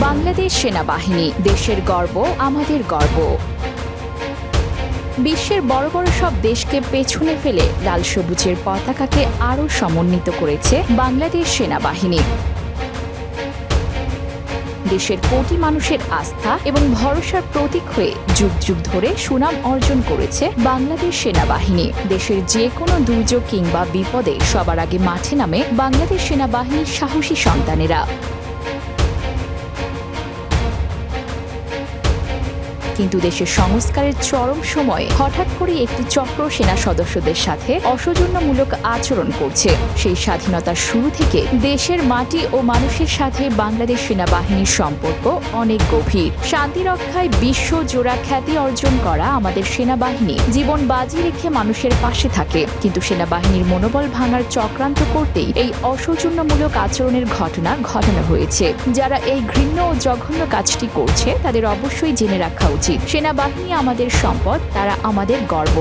বাংলাদেশ সেনাবাহিনী, দেশের গর্ব আমাদের গর্ব। বিশ্বের বড় বড় সব দেশকে পেছনে ফেলে লাল সবুজের পতাকাকে আরও সমন্বিত করেছে বাংলাদেশ সেনাবাহিনী। দেশের কোটি মানুষের আস্থা এবং ভরসার প্রতীক হয়ে যুগ যুগ ধরে সুনাম অর্জন করেছে বাংলাদেশ সেনাবাহিনী। দেশের যে কোনো দুর্যোগ কিংবা বিপদে সবার আগে মাঠে নামে বাংলাদেশ সেনাবাহিনীর সাহসী সন্তানেরা। কিন্তু দেশের সংস্কারের চরম সময়ে হঠাৎ করে একটি চক্র সেনা সদস্যদের সাথে অসৌজন্যমূলক আচরণ করছে। সেই স্বাধীনতার শুরু থেকে দেশের মাটি ও মানুষের সাথে বাংলাদেশ সেনাবাহিনীর সম্পর্ক অনেক গভীর। শান্তি রক্ষায় বিশ্ব জোড়া খ্যাতি অর্জন করা আমাদের সেনাবাহিনী জীবন বাজি রেখে মানুষের পাশে থাকে। কিন্তু সেনাবাহিনীর মনোবল ভাঙার চক্রান্ত করতেই এই অসৌজন্যমূলক আচরণের ঘটনা ঘটানো হয়েছে। যারা এই ঘৃণ্য ও জঘন্য কাজটি করছে, তাদের অবশ্যই জেনে রাখা উচিত। সেনাবাহিনী আমাদের সম্পদ তারা আমাদের গর্ব।